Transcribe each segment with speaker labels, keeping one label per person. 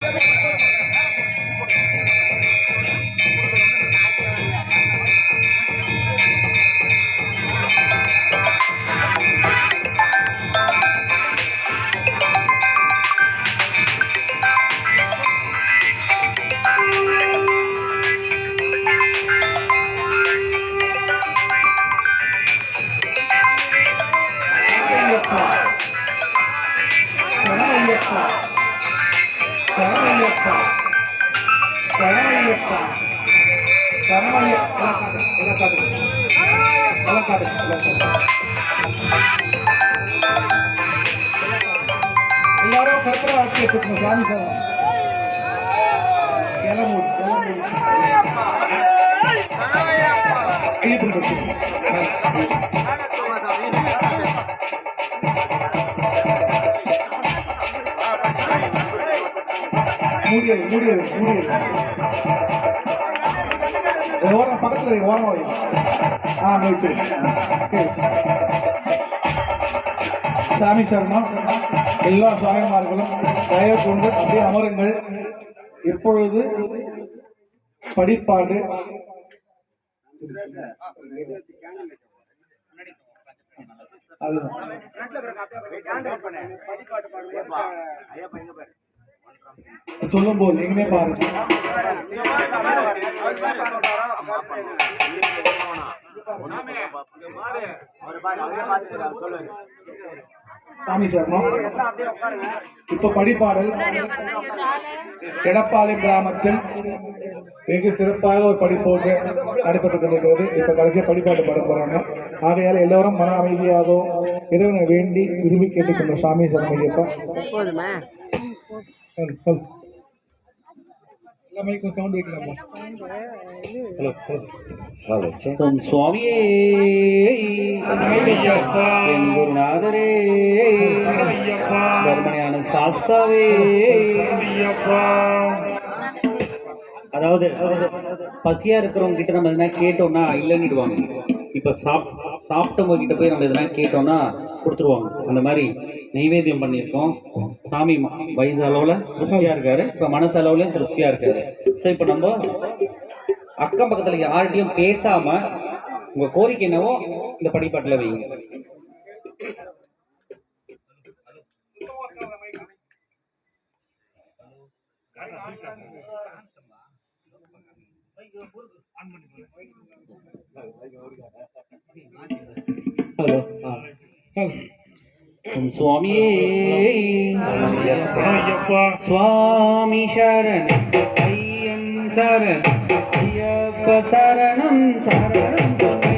Speaker 1: you எல்லாரும் கற்பனை walkie எடுத்துக்கணும் சாமி சார் கிளம்பு ஐயப்பன் மூடியது மூடியது மூடியது ஓரம் பக்கத்துல ஓரம். ஆ வச்சு சாமி சரணம். எல்லா சாமிமார்களும் தயவு கொண்டு அப்படியே அமருங்கள். இப்பொழுது படிப்பாடு. அதுதான். சொல்லும் போது எங்கனே பாருங்க. சாமி சர்மா இப்ப படிப்பாடல். எடப்பாளையம் கிராமத்தில் வெகு சிறப்பாக ஒரு படிப்போட்டு நடைபெற்றுக் கொண்டிருக்கிறது. இப்ப கடைசியா படிப்பாட்டு பாட போறாங்க. ஆகையால் எல்லோரும் மன அமைதியாகவும் இறைவனை வேண்டி விரும்பி கேட்டுக்கொண்ட சாமி சரணம் ஐயப்பா. ஹலோ
Speaker 2: ஓம் சுவாமியே. என் குருநாதரே. சாஸ்தாவே. அதாவது பசியா இருக்கிறவங்க கிட்ட நம்ம எதனா கேட்டோம்னா இல்லைன்னுடுவாங்க. இப்ப சாப் சாப்பிட்டவங்க கிட்ட போய் நம்ம எதனா கேட்டோம்னா கொடுத்துருவாங்க. அந்த மாதிரி நைவேத்தியம் பண்ணியிருக்கோம். சாமி வயது அளவில் திருப்தியாக இருக்காரு. இப்போ மனசு அளவுலையும் திருப்தியாக இருக்காரு. ஸோ இப்போ நம்ம அக்கம் பக்கத்தில் யார்கிட்டையும் பேசாமல் உங்கள் கோரிக்கை என்னவோ இந்த படிப்பாட்டில் வைங்க ஹலோ ஓம் சுவாமியே சுவாமி சரண் ஐயன் சரண் ஐயப்ப சரணம். சரணம்.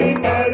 Speaker 2: சரணம்